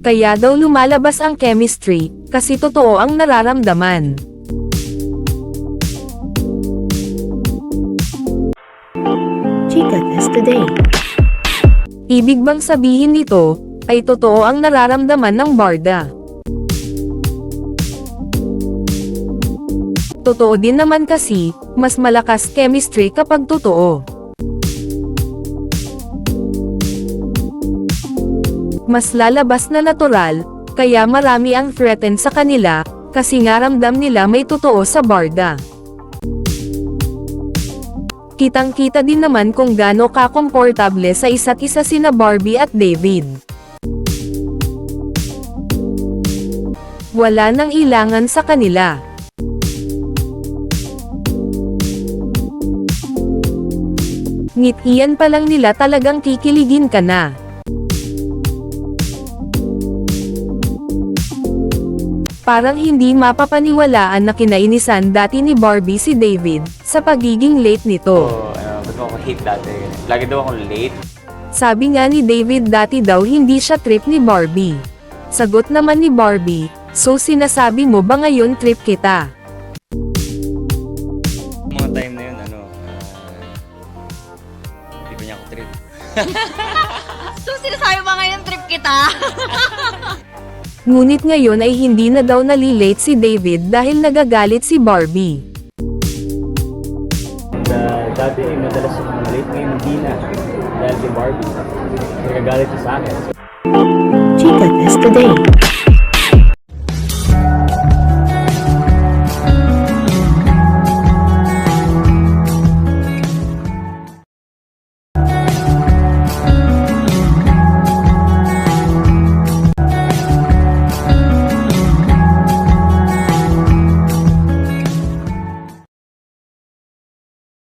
Kaya daw lumalabas ang chemistry, kasi totoo ang nararamdaman. Chica Test Today. Ibig bang sabihin nito, ay totoo ang nararamdaman ng barda. Totoo din naman kasi, mas malakas chemistry kapag totoo. Mas lalabas na natural, kaya marami ang threaten sa kanila, kasi nga ramdam nila may totoo sa barda. Kitang-kita din naman kung gaano ka-komportable sa isa't isa sina Barbie at David. Wala nang ilangan sa kanila. Ngitian pa lang nila talagang kikiligin ka na. Parang hindi mapapaniwalaan na kinainisan dati ni Barbie si David, sa pagiging late nito. So, ano, ba't mo ako hate dati? Lagi daw akong late. Sabi nga ni David dati daw hindi siya trip ni Barbie. Sagot naman ni Barbie, so sinasabi mo ba ngayon trip kita? Mga time na yun, ano, ah, hindi ba niya ako trip? So, sinasabi ba ngayon trip kita? Ngunit ngayon ay hindi na daw nalilate si David dahil nagagalit si Barbie. Uh, dati ay madalas akong late ngayon hindi na dahil si Barbie. Nagagalit siya sa akin. Chica Test Today.